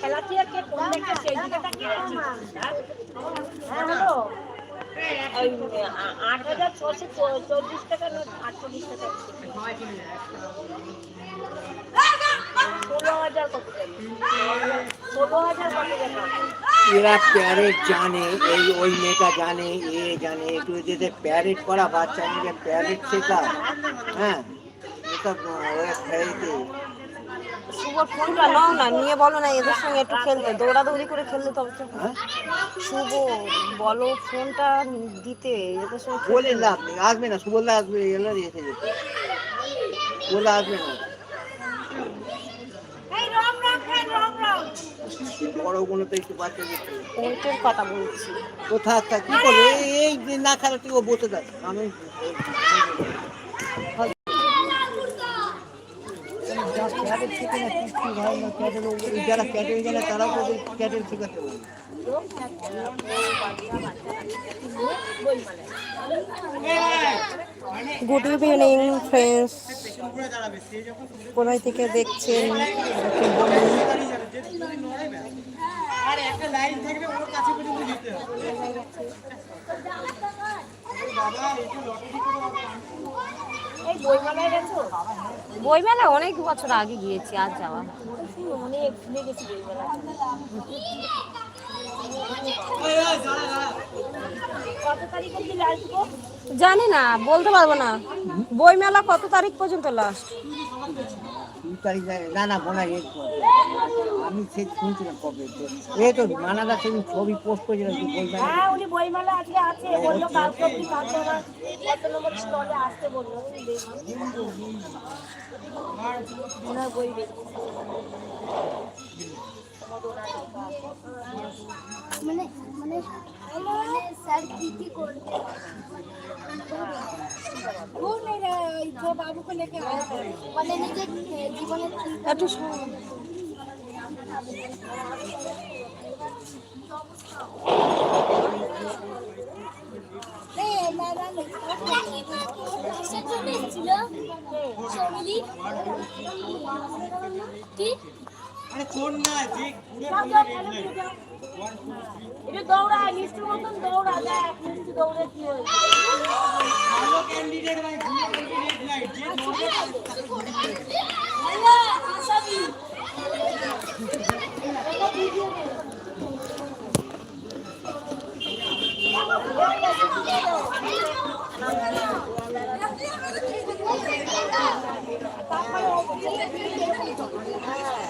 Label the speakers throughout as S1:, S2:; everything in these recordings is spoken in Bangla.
S1: খেলা কি আর কে কোন দেখে সেই দিকে তাকিয়ে আছিস হ্যাঁ? হ্যাঁ, হলো।
S2: এরা প্যারেড জানে, এই ওই মেয়েটা জানে, এ জানে, একটু যেতে প্যারেড করা বাচ্চা নিয়ে প্যারেড শেখা হ্যাঁ? খেলতে
S3: শুভ ফোনটা নাও না নিয়ে বলো না এদের সঙ্গে একটু খেলতে। দৌড়াদৌড়ি করে খেললে তবে তো
S2: হ্যাঁ
S3: শুভ বলো ফোনটা দিতে এদের সঙ্গে।
S2: বলে লাভ আসবে না সুবলদা আসবে এলো এসে যেতে বলে আসবে না। বড় কোনো তো একটু বাচ্চা
S3: ওইটার কথা বলছি।
S2: কোথা একটা কি করবে? এই- না খেলে তুই ও বসে থাক। আমি যারা ক্যাটেল তারাও তো ক্যাটেল শেখাতে পারবে
S3: গুড ইভিনিং ফ্রেন্ডস কোথায় থেকে দেখছেন? একটু বলুন
S1: এই বইমেলায় গেছো
S3: বইমেলা অনেক বছর আগে গিয়েছি আর যাওয়া
S1: অনেক ভুলে গেছি বইমেলা।
S3: জানি না বলতে পারব না। বইমেলা কত তারিখ পর্যন্ত লাস্ট
S2: তারিখ না বোনা এই আমি সে শুনছিলাম কবে তো মানা তো সেদিন ছবি পোস্ট করেছিলাম তুই বই
S1: হ্যাঁ উনি বইমেলা আজকে আছে, বলল কালকে অব্দি কালকে আবার কত নম্বর স্টলে আসতে বলল ওনার বই
S4: মানে মানে মানে স্যার কি কি করবে वो नहीं रहे जो बाबू को लेके आया था মানে নিজের জীবনে
S3: একটু
S4: কিসের জন্য এসেছিল সমিলি কি
S1: এটা দৌড়া মিষ্টির মতন দৌড়া দেখ মিষ্টি দৌড়ে কি হয়েছে। ও দৌড়াতে দৌড়াতে পারতো দৌড়াতে পারি না বাবা মাটি নিয়ে যাবে বাবা লেবার দেয়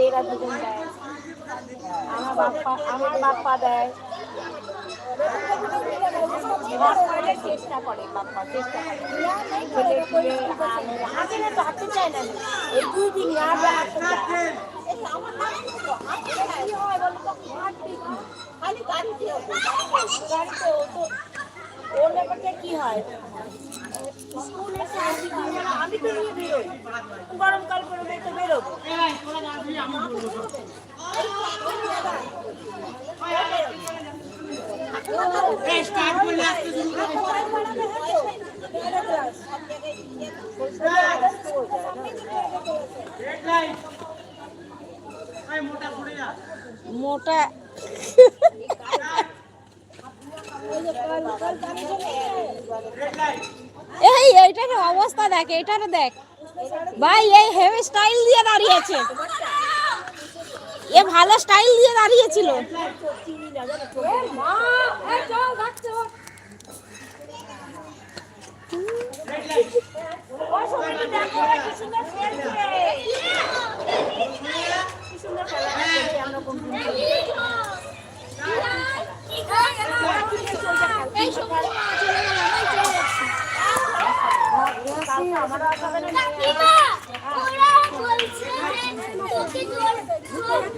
S1: এরা দুজন দেয়। আমার বাপ্পা আমার বাপ্পা দেয়। চেষ্টা করে চেষ্টা করে। না তো না। কি হয়? আমি তো নিয়ে বেরোই গরমকাল পড়বে তো বেরোবো
S3: মোটা এই এইটার অবস্থা দেখ এইটার দেখ। ভাই, এই হেভি স্টাইল দিয়ে দাঁড়িয়েছে। এ ভালো স্টাইল দিয়ে দাঁড়িয়েছিল।
S1: ওই সব দেখো কি সুন্দর খেলছে কি সুন্দর খেলা খেলছে আমরা কোন কোন
S4: এই সময় চলে গেল আমি চলে যাচ্ছি
S1: আমার আসাবে না
S4: কাকিমা ওরা বলছে তোকে জল ওই জন্য আমরা খেলছি না তার মধ্যে সেটা ঢুকে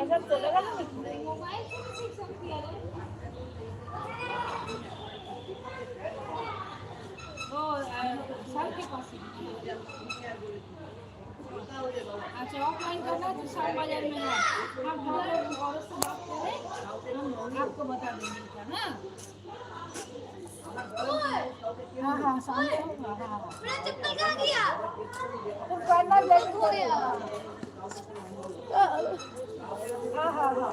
S1: এসব চলে
S5: अच्छा ऑफलाइन करना तो शाम बाज़ार में है। हम वीडियो और से बात करें हम आपको बता देंगे क्या ना? हाँ हाँ शाम को। हाँ हाँ
S4: चप्पल कहाँ गया
S1: तुम करना जल्दी
S4: हो गया।
S1: हाँ हाँ हाँ।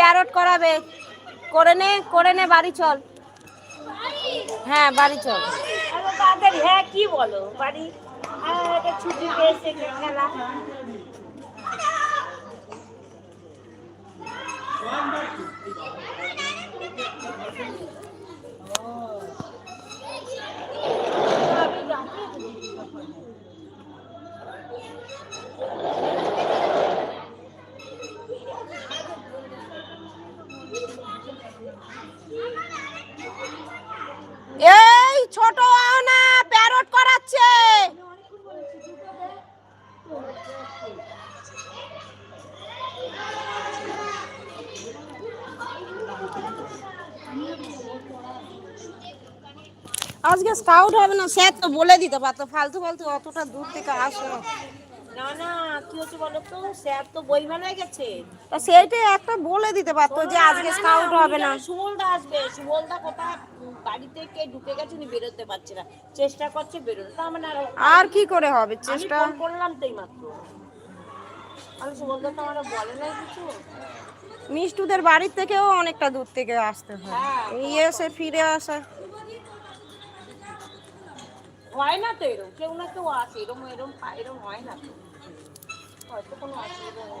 S3: প্যারট করাবে। করে নে করে নে, বাড়ি চল। হ্যাঁ বাড়ি চল।
S1: তাড়াতাড়ি হ্যাঁ কি বলো? বাড়ি ছুটি পেয়েছে খেলা।
S3: এই ছোট আও না প্যারট করাচ্ছে। আজকে স্কাউট হবে না স্যার তো বলে দিতে পারতো ফালতু ফালতু অতটা দূর থেকে আসো।
S1: না না কি হচ্ছে বলো তো? স্যার তো বইমেলায় গেছে।
S3: তা সেইটাই একটা বলে দিতে পারতো যে আজকে স্কাউট হবে না।
S1: সুবলদা আসবে সুবলদা কোথায় বাড়ি থেকে ঢুকে গেছে উনি বেরোতে পারছে না। চেষ্টা করছে বেরোতে তার মানে আর-
S3: আর কি করে হবে চেষ্টা?
S1: করলাম তো মাত্র। আমি তো আমার বলে নাই কিছু।
S3: মিষ্টুদের বাড়ির থেকেও অনেকটা দূর থেকে আসতে হয়।
S1: হ্যাঁ।
S3: এই এসে ফিরে আসা।
S1: হয় না তো এরকম কেউ না কেউ আসে। এরকম এরকম এরকম হয় না তো। হয়তো কোনো অসুবিধা নেই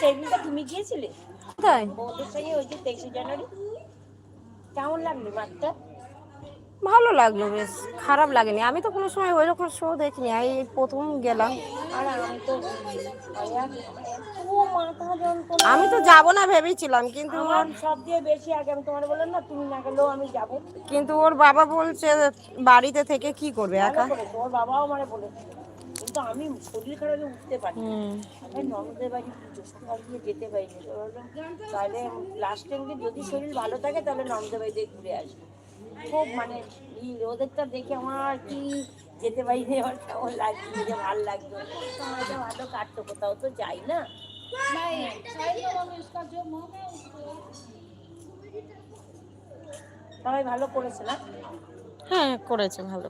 S1: সেদিনটা তুমি গিয়েছিলে? সঙ্গে ওই যে তেইশে জানুয়ারি। কেমন লাগল মাঠটা?
S3: ভালো লাগল বেশ খারাপ লাগেনি। আমি তো কোনো সময় ওই রকম শো দেখিনি এই প্রথম গেলাম।
S1: আর আমি তো
S3: যাব না ভেবেছিলাম কিন্তু
S1: আমার সবচেয়ে বেশি আগে আমি তোমার বললাম না তুমি না গেলেও আমি যাব।
S3: কিন্তু ওর বাবা বলছে বাড়িতে থেকে কি করবে একা?
S1: ওর বাবাও মানে বলেছিল কিন্তু আমি শরীর খারাপে উঠতে পারি আমি ননদের বাড়ি পুজো যেতে পারিনি তো তাহলে লাস্ট টাইমকে যদি শরীর ভালো থাকে তাহলে ননদের বাড়িতে ঘুরে আসব। খুব মানে ওদেরটা দেখে আমার কি যেতে পারি না আমার কেমন লাগছে যে ভালো লাগতো তোমার তো ভালো কাটতো কোথাও তো যাই না। সবাই ভালো করেছে না?
S3: হ্যাঁ করেছে ভালো।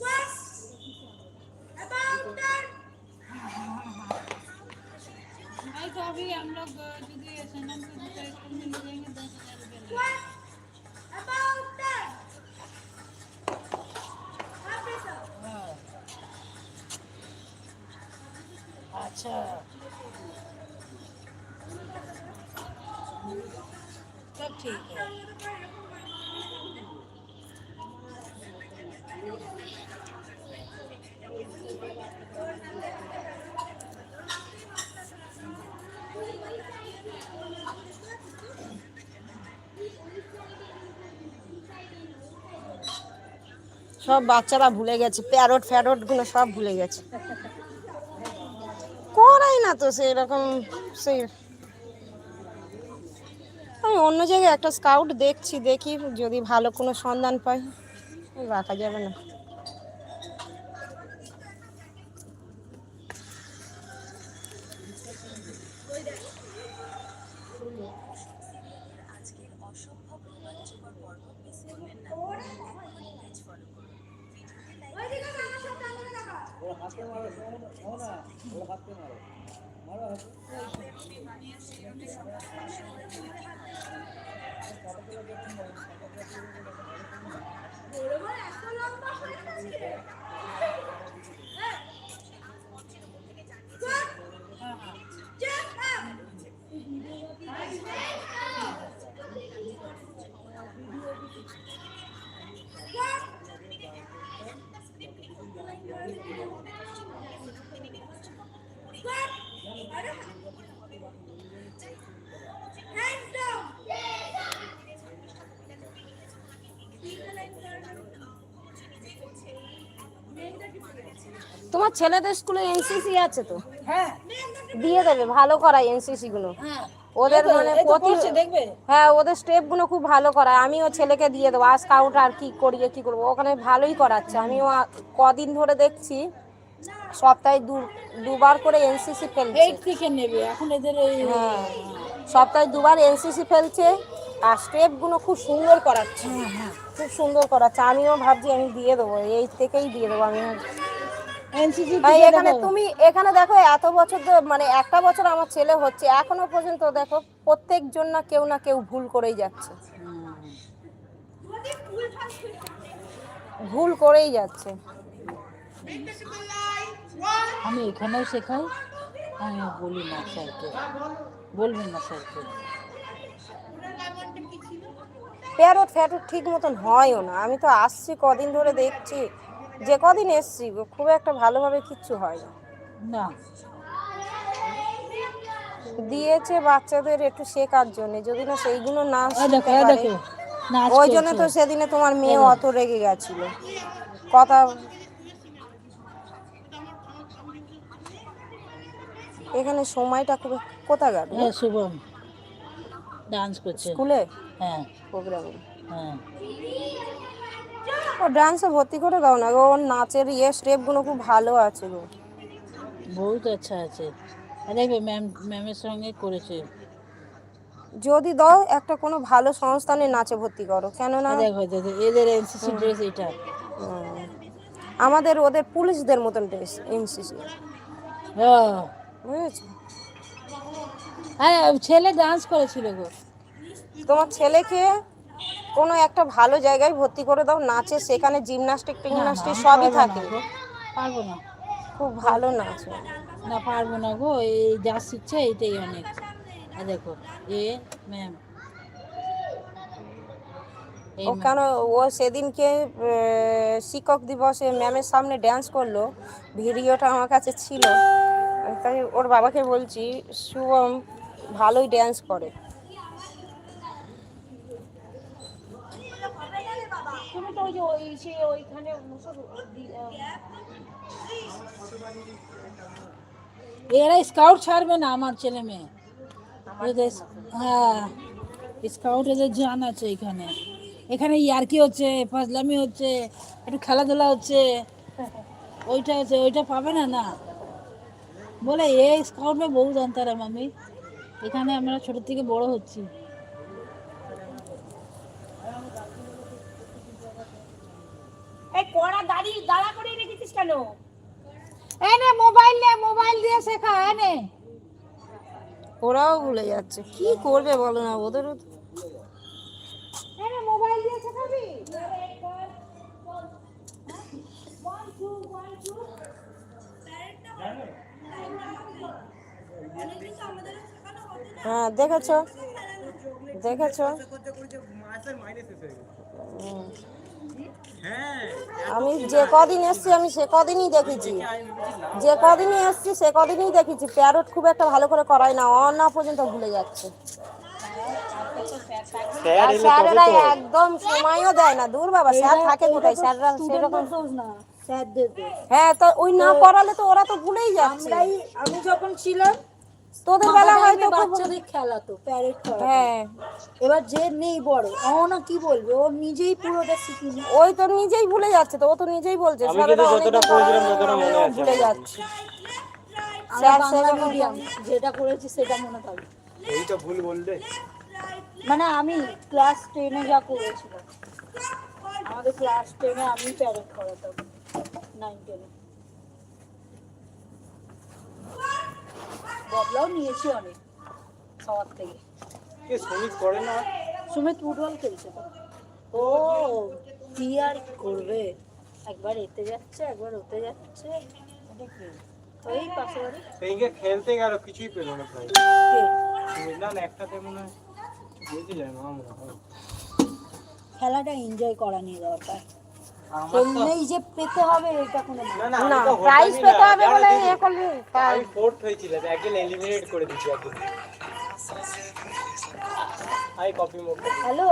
S5: What? तो अभी हम लोग दीदी एस एन एम से कार्यक्रम में ले जाएँगे दस हज़ार रुपये हाँ।
S1: अच्छा। सब ठीक है।
S3: সব বাচ্চারা ভুলে গেছে প্যারট ফ্যারটগুলো সব ভুলে গেছে। করাই না তো সেই রকম, সেই আমি অন্য জায়গায় একটা স্কাউট দেখছি, দেখি যদি ভালো কোনো সন্ধান পাই, রাখা যাবে না। তোমার ছেলেদের স্কুলে এনসিসি আছে তো?
S1: হ্যাঁ।
S3: দিয়ে দেবে ভালো করায় এনসিসি গুলো।
S1: হ্যাঁ।
S3: ওদের মানে প্রতি হ্যাঁ ওদের স্টেপগুলো খুব ভালো করায়। আমিও ছেলেকে দিয়ে দেবো আজ স্কাউট আর কি করিয়ে কি করব। ওখানে ভালোই করাচ্ছে। আমিও কদিন ধরে দেখছি সপ্তাহে দু দুবার করে এনসিসি ফেলছে।
S1: এইট থেকে নেবে এখন এদের
S3: হ্যাঁ সপ্তাহে দুবার এনসিসি ফেলছে। আর স্টেপগুলো খুব সুন্দর করাচ্ছে। খুব সুন্দর করাচ্ছে। আমিও ভাবছি আমি দিয়ে দেবো এই থেকেই দিয়ে দেবো আমি। এখানে তুমি এখানে দেখো এত বছর ধরে মানে একটা বছর আমার ছেলে হচ্ছে এখনও পর্যন্ত দেখো প্রত্যেক জন না কেউ না কেউ ভুল করেই যাচ্ছে। ভুল করেই যাচ্ছে।
S6: আমি এখানেও শেখাই আমি বলি না স্যারকে। বলবেন না স্যারকে।
S3: প্যারট ফ্যারট ঠিক মতন হয়ও না। আমি তো আসছি কদিন ধরে দেখছি। যে কদিন এসছি খুব একটা ভালোভাবে কিচ্ছু হয় না। দিয়েছে বাচ্চাদের একটু শেখার জন্য। যদি না সেইগুলো না ওই জন্য তো সেদিনে তোমার মেয়ে অত রেগে গেছিল। কথা এখানে সময়টা খুব কোথাকার?
S6: হ্যাঁ শুভম। ডান্স করছে।
S3: স্কুলে?
S6: হ্যাঁ।
S3: প্রোগ্রামে।
S6: হ্যাঁ।
S3: ও ডান্সে ভর্তি করে দাও না গো ওর নাচের ইয়ে স্টেপগুলো খুব ভালো আছে গো।
S6: বহুত আচ্ছা আছে। দেখবে ম্যাম ম্যামের সঙ্গে করেছে।
S3: যদি দাও একটা কোনো ভালো সংস্থানে নাচে ভর্তি করো কেননা
S6: দেখো এদের এনসিসি ড্রেস এটা।
S3: আমাদের ওদের পুলিশদের মতন ড্রেস এনসিসি।
S6: হ্যাঁ।
S3: বুঝেছ?
S6: হ্যাঁ ছেলে ডান্স করেছিল গো।
S3: তোমার ছেলেকে কোনো একটা ভালো জায়গায় ভর্তি করে দাও নাচে সেখানে জিমনাস্টিক টিমনাস্টিক সবই থাকে।
S6: পারব না।
S3: খুব ভালো নাচ
S6: না পারব না গো এই যা শিখছে এইটাই অনেক। দেখো এ ম্যাম
S3: ও কেন ও সেদিনকে শিক্ষক দিবসে ম্যামের সামনে ড্যান্স করল। ভিডিওটা আমার কাছে ছিল। তাই ওর বাবাকে বলছি শুভম ভালোই ড্যান্স করে
S1: তুমি তো ওই যে ওই সে ওইখানে সব দি- আহ,
S6: এরা স্কাউট ছাড়বে না আমার ছেলে মেয়ে এদের হ্যাঁ স্কাউট এদের জান আছে এখানে এখানে ইয়ার্কি হচ্ছে ফাজলামি হচ্ছে একটু খেলাধুলা হচ্ছে ওইটা হচ্ছে ওইটা পাবে না না বলে এ স্কাউট में बहुत अंतर है मम्मी এখানে আমরা ছোট থেকে বড় হচ্ছি।
S1: এই কড়া দাঁড়ি দাঁড়া করে রেখেছিস কেন?
S6: এনে মোবাইল নে মোবাইল দিয়ে শেখা এনে
S3: ওরাও ভুলে যাচ্ছে। কি করবে বলো না ওদেরও
S6: মোবাইল দিয়ে শেখাবি?
S3: হ্যাঁ দেখেছ? দেখেছ। আমি যে কদিন এসছি আমি সে কদিনই দেখেছি। যে কদিনই এসছি সে কদিনই দেখেছি। প্যারট খুব একটা ভালো করে করায় না অনা পর্যন্ত ভুলে যাচ্ছে। আর স্যারেরা একদম সময়ও দেয় না। দূর বাবা স্যার থাকে কোথায়? স্যাররা সেরকম
S1: না
S3: হ্যাঁ তো ওই না করালে তো ওরা তো ভুলেই যাচ্ছে।
S1: আমি যখন ছিলাম
S3: তোদের বেলা হয়তো খুব-
S1: বাচ্চাদের খেলাতো প্যারেড করা
S3: হ্যাঁ।
S1: এবার যে নেই বড় ও না কি বলবে? ও নিজেই পুরোটা শিখিনি
S3: ওই তো নিজেই ভুলে যাচ্ছে তো ও তো নিজেই বলছে স্যারেরা অনেকদিন পড়ানো, আমিও ভুলে যাচ্ছি। স্যার
S1: মিডিয়াম যেটা করেছি সেটা মনে থাকবে।
S2: এই তো ভুল বললে।
S1: মানে আমি ক্লাস টেনে যা করেছিলাম আমাদের ক্লাস টেনে আমি প্যারেড করাতাম নাইন টেনে বদলাও নিয়েছি অনেক। সবার থেকে।
S2: কে শ্রমিক করে না?
S1: সুমিত ফুটবল খেলছে তো। ও কি আর করবে? একবার এতে যাচ্ছে একবার ওতে যাচ্ছে। ওই পাশে বাড়ি?
S7: সেইকে খেলতে গেল কিছুই পেল না আমরা।
S1: খেলাটা এনজয় করা নিয়ে দরকার।
S7: আমার
S1: যে পেতে হবে এটা কোনো
S7: না
S3: প্রাইজ পেতে হবে বলে এ
S7: আমি ফোর্থ হয়েছিলাম একদিন এলিমিনেট করে দিচ্ছি একদিন। আই কপি মুখ
S1: হ্যালো?